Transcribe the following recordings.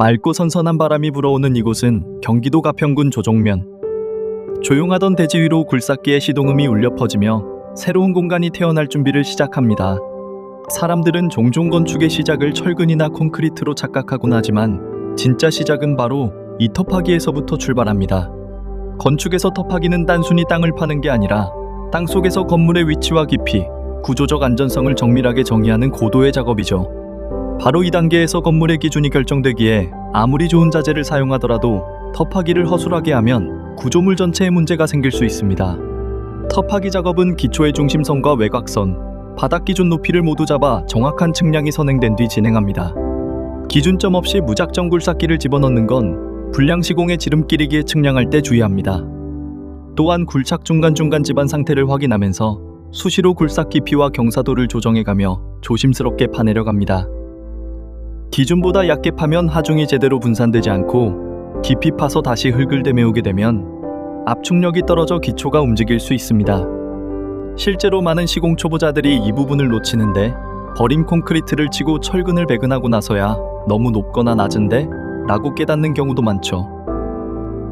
맑고 선선한 바람이 불어오는 이곳은 경기도 가평군 조정면. 조용하던 대지 위로 굴삭기의 시동음이 울려 퍼지며 새로운 공간이 태어날 준비를 시작합니다. 사람들은 종종 건축의 시작을 철근이나 콘크리트로 착각하곤 하지만 진짜 시작은 바로 이 터파기에서부터 출발합니다. 건축에서 터파기는 단순히 땅을 파는 게 아니라 땅 속에서 건물의 위치와 깊이, 구조적 안전성을 정밀하게 정의하는 고도의 작업이죠. 바로 이 단계에서 건물의 기준이 결정되기에 아무리 좋은 자재를 사용하더라도 터파기를 허술하게 하면 구조물 전체에 문제가 생길 수 있습니다. 터파기 작업은 기초의 중심선과 외곽선, 바닥 기준 높이를 모두 잡아 정확한 측량이 선행된 뒤 진행합니다. 기준점 없이 무작정 굴삭기를 집어넣는 건 불량 시공의 지름길이기에 측량할 때 주의합니다. 또한 굴착 중간중간 집안 상태를 확인하면서 수시로 굴삭 깊이와 경사도를 조정해가며 조심스럽게 파내려 갑니다. 기준보다 얕게 파면 하중이 제대로 분산되지 않고 깊이 파서 다시 흙을 되메우게 되면 압축력이 떨어져 기초가 움직일 수 있습니다. 실제로 많은 시공 초보자들이 이 부분을 놓치는데 버림 콘크리트를 치고 철근을 배근하고 나서야 너무 높거나 낮은데 라고 깨닫는 경우도 많죠.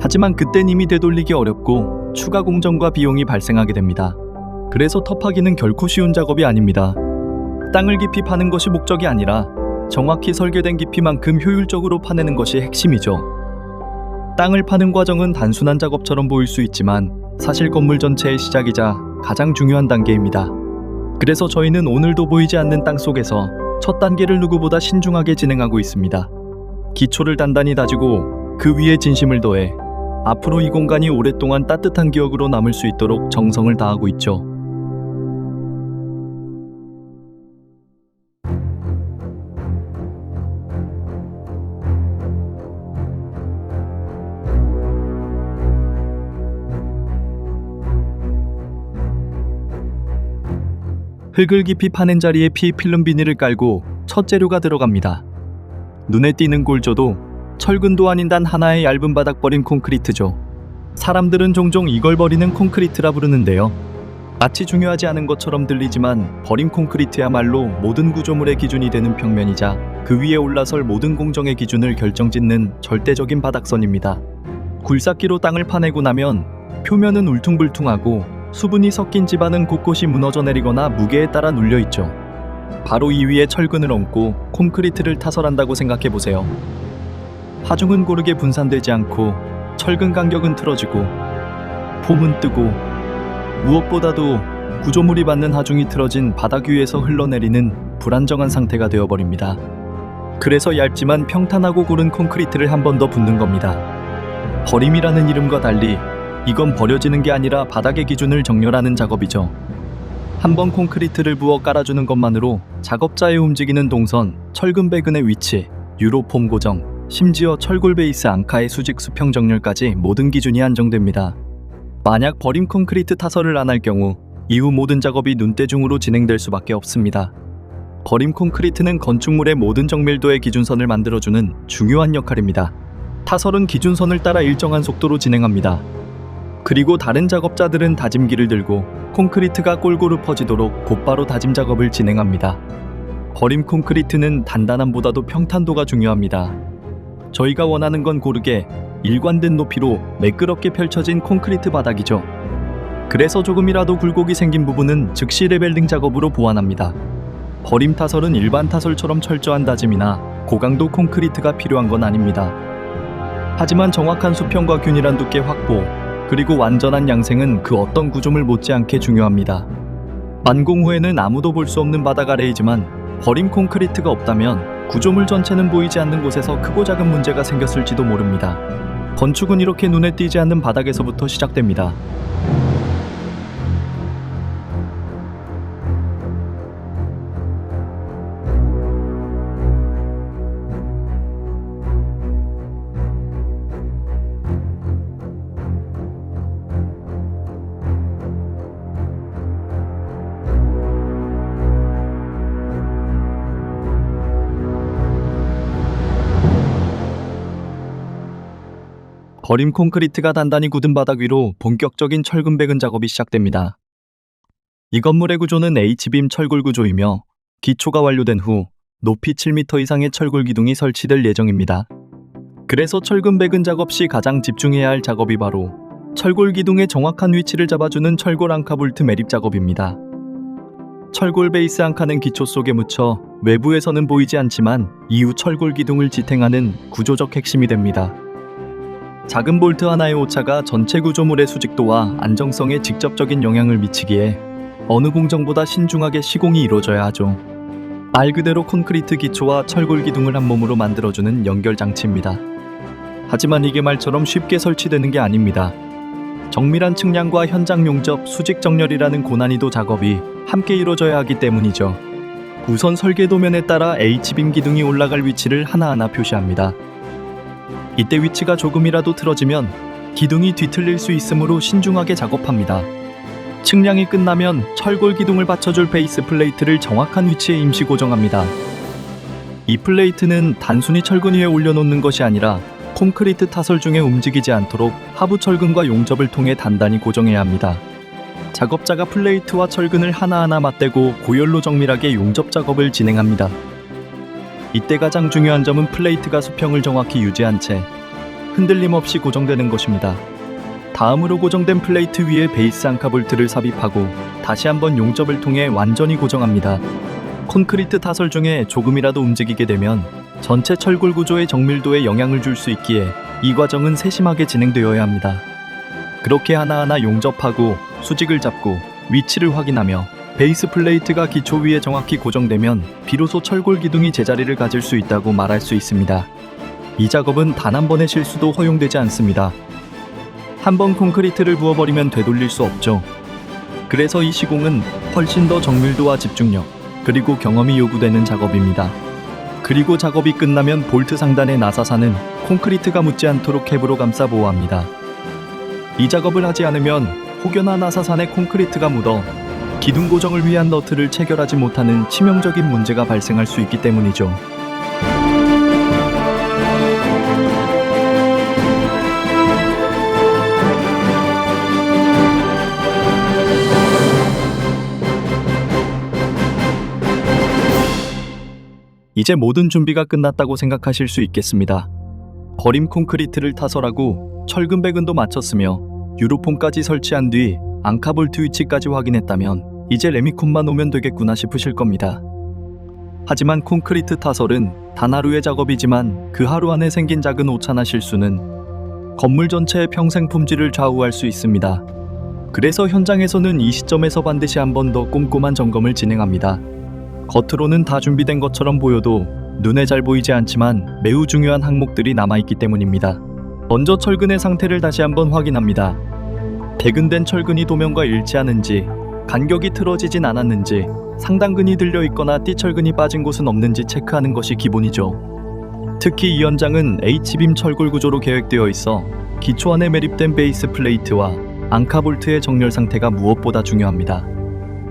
하지만 그땐 이미 되돌리기 어렵고 추가 공정과 비용이 발생하게 됩니다. 그래서 터 파기는 결코 쉬운 작업이 아닙니다. 땅을 깊이 파는 것이 목적이 아니라 정확히 설계된 깊이만큼 효율적으로 파내는 것이 핵심이죠. 땅을 파는 과정은 단순한 작업처럼 보일 수 있지만 사실 건물 전체의 시작이자 가장 중요한 단계입니다. 그래서 저희는 오늘도 보이지 않는 땅 속에서 첫 단계를 누구보다 신중하게 진행하고 있습니다. 기초를 단단히 다지고 그 위에 진심을 더해 앞으로 이 공간이 오랫동안 따뜻한 기억으로 남을 수 있도록 정성을 다하고 있죠. 흙을 깊이 파낸 자리에 피 필름 비닐을 깔고 첫 재료가 들어갑니다. 눈에 띄는 골조도 철근도 아닌 단 하나의 얇은 바닥 버린 콘크리트죠. 사람들은 종종 이걸 버리는 콘크리트라 부르는데요. 마치 중요하지 않은 것처럼 들리지만 버린 콘크리트야말로 모든 구조물의 기준이 되는 평면이자 그 위에 올라설 모든 공정의 기준을 결정짓는 절대적인 바닥선입니다. 굴삭기로 땅을 파내고 나면 표면은 울퉁불퉁하고 수분이 섞인 집안은 곳곳이 무너져 내리거나 무게에 따라 눌려 있죠. 바로 이 위에 철근을 얹고 콘크리트를 타설한다고 생각해 보세요. 하중은 고르게 분산되지 않고 철근 간격은 틀어지고 폼은 뜨고 무엇보다도 구조물이 받는 하중이 틀어진 바닥 위에서 흘러내리는 불안정한 상태가 되어버립니다. 그래서 얇지만 평탄하고 고른 콘크리트를 한 번 더 붓는 겁니다. 버림이라는 이름과 달리 이건 버려지는 게 아니라 바닥의 기준을 정렬하는 작업이죠. 한 번 콘크리트를 부어 깔아주는 것만으로 작업자의 움직이는 동선, 철근 배근의 위치, 유로폼 고정, 심지어 철골 베이스 앙카의 수직 수평 정렬까지 모든 기준이 안정됩니다. 만약 버림 콘크리트 타설을 안 할 경우 이후 모든 작업이 눈대중으로 진행될 수밖에 없습니다. 버림 콘크리트는 건축물의 모든 정밀도의 기준선을 만들어주는 중요한 역할입니다. 타설은 기준선을 따라 일정한 속도로 진행합니다. 그리고 다른 작업자들은 다짐기를 들고 콘크리트가 골고루 퍼지도록 곧바로 다짐 작업을 진행합니다. 버림 콘크리트는 단단함보다도 평탄도가 중요합니다. 저희가 원하는 건 고르게 일관된 높이로 매끄럽게 펼쳐진 콘크리트 바닥이죠. 그래서 조금이라도 굴곡이 생긴 부분은 즉시 레벨링 작업으로 보완합니다. 버림 타설은 일반 타설처럼 철저한 다짐이나 고강도 콘크리트가 필요한 건 아닙니다. 하지만 정확한 수평과 균일한 두께 확보, 그리고 완전한 양생은 그 어떤 구조물 못지않게 중요합니다. 완공 후에는 아무도 볼 수 없는 바닥 아래이지만 버림 콘크리트가 없다면 구조물 전체는 보이지 않는 곳에서 크고 작은 문제가 생겼을지도 모릅니다. 건축은 이렇게 눈에 띄지 않는 바닥에서부터 시작됩니다. 버림 콘크리트가 단단히 굳은 바닥 위로 본격적인 철근 배근 작업이 시작됩니다. 이 건물의 구조는 H빔 철골 구조이며 기초가 완료된 후 높이 7m 이상의 철골 기둥이 설치될 예정입니다. 그래서 철근 배근 작업 시 가장 집중해야 할 작업이 바로 철골 기둥의 정확한 위치를 잡아주는 철골 앙카 볼트 매립 작업입니다. 철골 베이스 앙카는 기초 속에 묻혀 외부에서는 보이지 않지만 이후 철골 기둥을 지탱하는 구조적 핵심이 됩니다. 작은 볼트 하나의 오차가 전체 구조물의 수직도와 안정성에 직접적인 영향을 미치기에 어느 공정보다 신중하게 시공이 이루어져야 하죠. 말 그대로 콘크리트 기초와 철골 기둥을 한 몸으로 만들어주는 연결 장치입니다. 하지만 이게 말처럼 쉽게 설치되는 게 아닙니다. 정밀한 측량과 현장 용접, 수직 정렬이라는 고난이도 작업이 함께 이루어져야 하기 때문이죠. 우선 설계 도면에 따라 H빔 기둥이 올라갈 위치를 하나하나 표시합니다. 이때 위치가 조금이라도 틀어지면 기둥이 뒤틀릴 수 있으므로 신중하게 작업합니다. 측량이 끝나면 철골 기둥을 받쳐줄 베이스 플레이트를 정확한 위치에 임시 고정합니다. 이 플레이트는 단순히 철근 위에 올려놓는 것이 아니라 콘크리트 타설 중에 움직이지 않도록 하부 철근과 용접을 통해 단단히 고정해야 합니다. 작업자가 플레이트와 철근을 하나하나 맞대고 고열로 정밀하게 용접 작업을 진행합니다. 이때 가장 중요한 점은 플레이트가 수평을 정확히 유지한 채 흔들림 없이 고정되는 것입니다. 다음으로 고정된 플레이트 위에 베이스 앙카 볼트를 삽입하고 다시 한번 용접을 통해 완전히 고정합니다. 콘크리트 타설 중에 조금이라도 움직이게 되면 전체 철골 구조의 정밀도에 영향을 줄 수 있기에 이 과정은 세심하게 진행되어야 합니다. 그렇게 하나하나 용접하고 수직을 잡고 위치를 확인하며 베이스 플레이트가 기초 위에 정확히 고정되면 비로소 철골 기둥이 제자리를 가질 수 있다고 말할 수 있습니다. 이 작업은 단 한 번의 실수도 허용되지 않습니다. 한 번 콘크리트를 부어버리면 되돌릴 수 없죠. 그래서 이 시공은 훨씬 더 정밀도와 집중력, 그리고 경험이 요구되는 작업입니다. 그리고 작업이 끝나면 볼트 상단의 나사사는 콘크리트가 묻지 않도록 캡으로 감싸 보호합니다. 이 작업을 하지 않으면 혹여나 나사산에 콘크리트가 묻어 기둥 고정을 위한 너트를 체결하지 못하는 치명적인 문제가 발생할 수 있기 때문이죠. 이제 모든 준비가 끝났다고 생각하실 수 있겠습니다. 버림 콘크리트를 타설하고 철근 배근도 마쳤으며 유로폼까지 설치한 뒤 앙카볼트 위치까지 확인했다면 이제 레미콘만 오면 되겠구나 싶으실 겁니다. 하지만 콘크리트 타설은 단 하루의 작업이지만 그 하루 안에 생긴 작은 오차나 실수는 건물 전체의 평생 품질을 좌우할 수 있습니다. 그래서 현장에서는 이 시점에서 반드시 한 번 더 꼼꼼한 점검을 진행합니다. 겉으로는 다 준비된 것처럼 보여도 눈에 잘 보이지 않지만 매우 중요한 항목들이 남아있기 때문입니다. 먼저 철근의 상태를 다시 한번 확인합니다. 배근된 철근이 도면과 일치하는지, 간격이 틀어지진 않았는지, 상단근이 들려 있거나 띠철근이 빠진 곳은 없는지 체크하는 것이 기본이죠. 특히 이 현장은 H빔 철골 구조로 계획되어 있어 기초 안에 매립된 베이스 플레이트와 앙카 볼트의 정렬 상태가 무엇보다 중요합니다.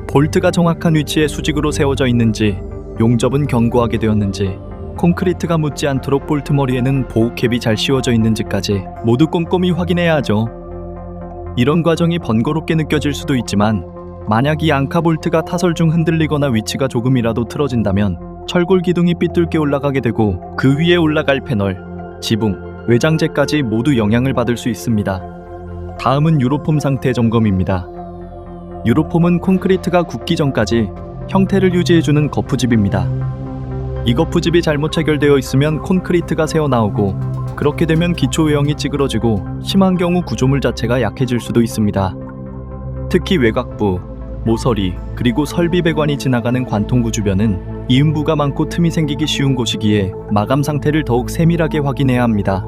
볼트가 정확한 위치에 수직으로 세워져 있는지, 용접은 견고하게 되었는지, 콘크리트가 묻지 않도록 볼트 머리에는 보호캡이 잘 씌워져 있는지까지 모두 꼼꼼히 확인해야 하죠. 이런 과정이 번거롭게 느껴질 수도 있지만 만약 이 앙카 볼트가 타설 중 흔들리거나 위치가 조금이라도 틀어진다면 철골 기둥이 삐뚤게 올라가게 되고 그 위에 올라갈 패널, 지붕, 외장재까지 모두 영향을 받을 수 있습니다. 다음은 유로폼 상태 점검입니다. 유로폼은 콘크리트가 굳기 전까지 형태를 유지해주는 거푸집입니다. 이 거푸집이 잘못 체결되어 있으면 콘크리트가 새어나오고 그렇게 되면 기초 외형이 찌그러지고 심한 경우 구조물 자체가 약해질 수도 있습니다. 특히 외곽부, 모서리, 그리고 설비 배관이 지나가는 관통구 주변은 이음부가 많고 틈이 생기기 쉬운 곳이기에 마감 상태를 더욱 세밀하게 확인해야 합니다.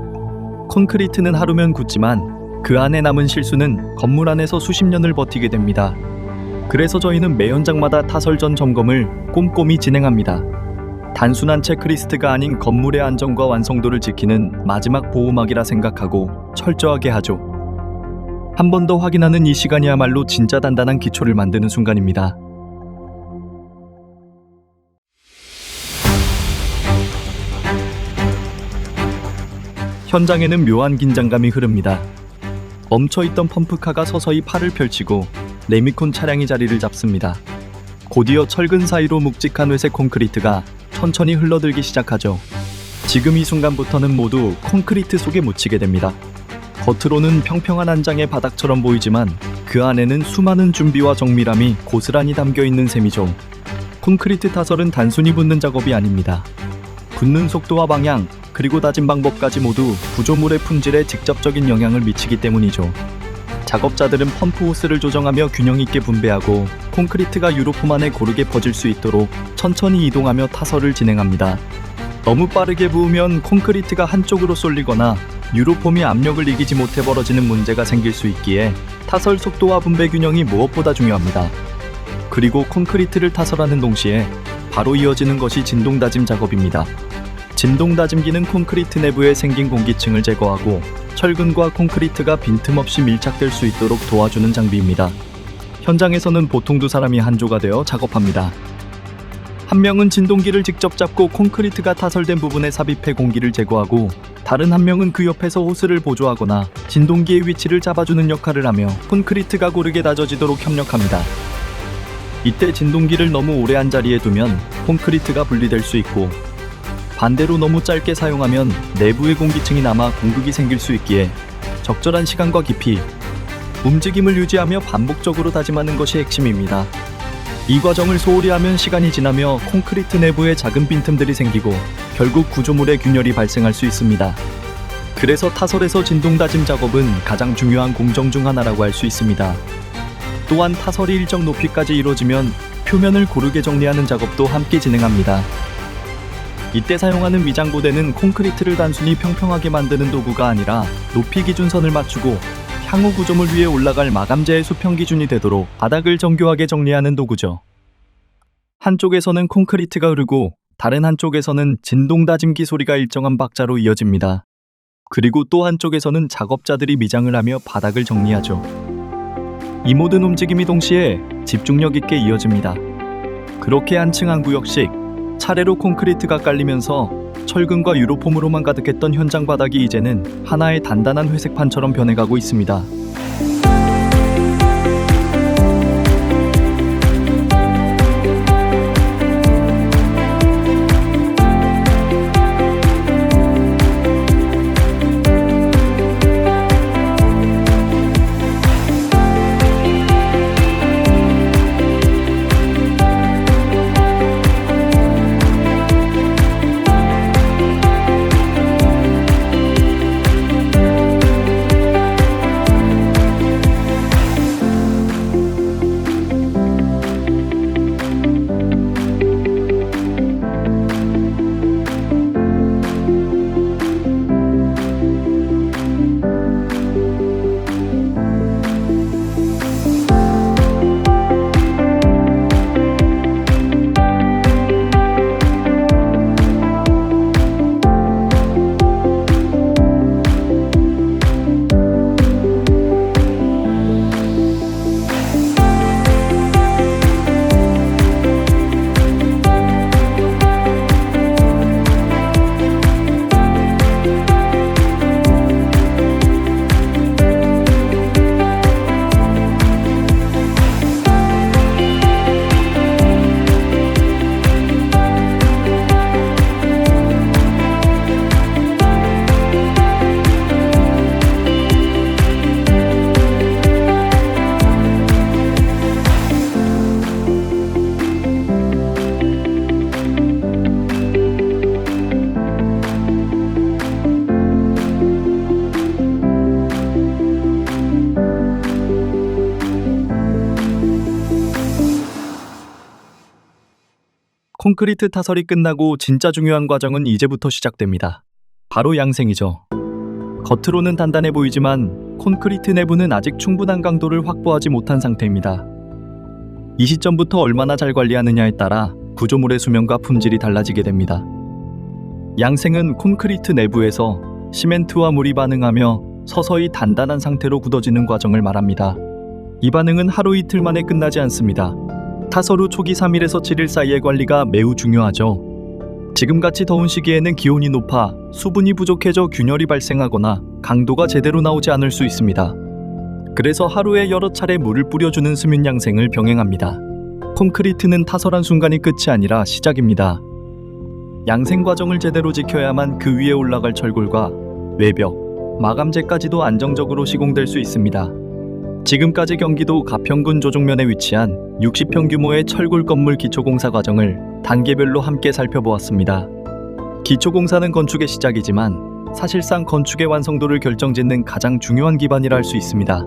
콘크리트는 하루면 굳지만 그 안에 남은 실수는 건물 안에서 수십 년을 버티게 됩니다. 그래서 저희는 매 현장마다 타설 전 점검을 꼼꼼히 진행합니다. 단순한 체크리스트가 아닌 건물의 안정과 완성도를 지키는 마지막 보호막이라 생각하고 철저하게 하죠. 한 번 더 확인하는 이 시간이야말로 진짜 단단한 기초를 만드는 순간입니다. 현장에는 묘한 긴장감이 흐릅니다. 멈춰있던 펌프카가 서서히 팔을 펼치고 레미콘 차량이 자리를 잡습니다. 곧이어 철근 사이로 묵직한 회색 콘크리트가 천천히 흘러들기 시작하죠. 지금 이 순간부터는 모두 콘크리트 속에 묻히게 됩니다. 겉으로는 평평한 한 장의 바닥처럼 보이지만 그 안에는 수많은 준비와 정밀함이 고스란히 담겨 있는 셈이죠. 콘크리트 타설은 단순히 붓는 작업이 아닙니다. 붓는 속도와 방향, 그리고 다진 방법까지 모두 구조물의 품질에 직접적인 영향을 미치기 때문이죠. 작업자들은 펌프 호스를 조정하며 균형 있게 분배하고 콘크리트가 유로폼 안에 고르게 퍼질 수 있도록 천천히 이동하며 타설을 진행합니다. 너무 빠르게 부으면 콘크리트가 한쪽으로 쏠리거나 유로폼이 압력을 이기지 못해 벌어지는 문제가 생길 수 있기에 타설 속도와 분배 균형이 무엇보다 중요합니다. 그리고 콘크리트를 타설하는 동시에 바로 이어지는 것이 진동 다짐 작업입니다. 진동 다짐기는 콘크리트 내부에 생긴 공기층을 제거하고 철근과 콘크리트가 빈틈없이 밀착될 수 있도록 도와주는 장비입니다. 현장에서는 보통 두 사람이 한조가 되어 작업합니다. 한 명은 진동기를 직접 잡고 콘크리트가 타설된 부분에 삽입해 공기를 제거하고 다른 한 명은 그 옆에서 호스를 보조하거나 진동기의 위치를 잡아주는 역할을 하며 콘크리트가 고르게 다져지도록 협력합니다. 이때 진동기를 너무 오래 한 자리에 두면 콘크리트가 분리될 수 있고 반대로 너무 짧게 사용하면 내부의 공기층이 남아 공극이 생길 수 있기에 적절한 시간과 깊이, 움직임을 유지하며 반복적으로 다짐하는 것이 핵심입니다. 이 과정을 소홀히 하면 시간이 지나며 콘크리트 내부에 작은 빈틈들이 생기고 결국 구조물의 균열이 발생할 수 있습니다. 그래서 타설에서 진동 다짐 작업은 가장 중요한 공정 중 하나라고 할 수 있습니다. 또한 타설이 일정 높이까지 이루어지면 표면을 고르게 정리하는 작업도 함께 진행합니다. 이때 사용하는 미장고대는 콘크리트를 단순히 평평하게 만드는 도구가 아니라 높이 기준선을 맞추고 향후 구조물 위에 올라갈 마감재의 수평 기준이 되도록 바닥을 정교하게 정리하는 도구죠. 한쪽에서는 콘크리트가 흐르고 다른 한쪽에서는 진동 다짐기 소리가 일정한 박자로 이어집니다. 그리고 또 한쪽에서는 작업자들이 미장을 하며 바닥을 정리하죠. 이 모든 움직임이 동시에 집중력 있게 이어집니다. 그렇게 한 층 한 구역씩 차례로 콘크리트가 깔리면서 철근과 유로폼으로만 가득했던 현장 바닥이 이제는 하나의 단단한 회색판처럼 변해가고 있습니다. 콘크리트 타설이 끝나고 진짜 중요한 과정은 이제부터 시작됩니다. 바로 양생이죠. 겉으로는 단단해 보이지만 콘크리트 내부는 아직 충분한 강도를 확보하지 못한 상태입니다. 이 시점부터 얼마나 잘 관리하느냐에 따라 구조물의 수명과 품질이 달라지게 됩니다. 양생은 콘크리트 내부에서 시멘트와 물이 반응하며 서서히 단단한 상태로 굳어지는 과정을 말합니다. 이 반응은 하루 이틀 만에 끝나지 않습니다. 후 초기 3일에서 7일 사이의 관리가 매우 중요하죠. 지금같이 더운 시기에는 기온이 높아 수분이 부족해져 균열이 발생하거나 강도가 제대로 나오지 않을 수 있습니다. 그래서 하루에 여러 차례 물을 뿌려주는 수면 양생을 병행합니다. 콘크리트는 타설한 순간이 끝이 아니라 시작입니다. 양생 과정을 제대로 지켜야만 그 위에 올라갈 철골과 외벽, 마감재까지도 안정적으로 시공될 수 있습니다. 지금까지 경기도 가평군 조종면에 위치한 60평 규모의 철골 건물 기초공사 과정을 단계별로 함께 살펴보았습니다. 기초공사는 건축의 시작이지만 사실상 건축의 완성도를 결정짓는 가장 중요한 기반이라 할 수 있습니다.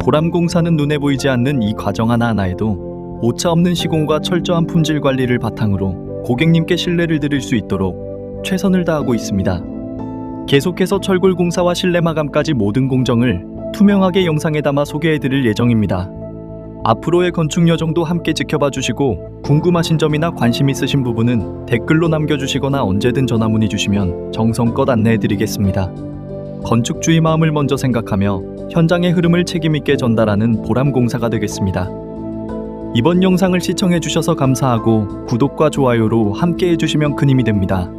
보람공사는 눈에 보이지 않는 이 과정 하나하나에도 오차 없는 시공과 철저한 품질 관리를 바탕으로 고객님께 신뢰를 드릴 수 있도록 최선을 다하고 있습니다. 계속해서 철골 공사와 실내 마감까지 모든 공정을 투명하게 영상에 담아 소개해 드릴 예정입니다. 앞으로의 건축 여정도 함께 지켜봐 주시고 궁금하신 점이나 관심 있으신 부분은 댓글로 남겨주시거나 언제든 전화 문의 주시면 정성껏 안내해 드리겠습니다. 건축주의 마음을 먼저 생각하며 현장의 흐름을 책임있게 전달하는 보람공사가 되겠습니다. 이번 영상을 시청해 주셔서 감사하고 구독과 좋아요로 함께 해주시면 큰 힘이 됩니다.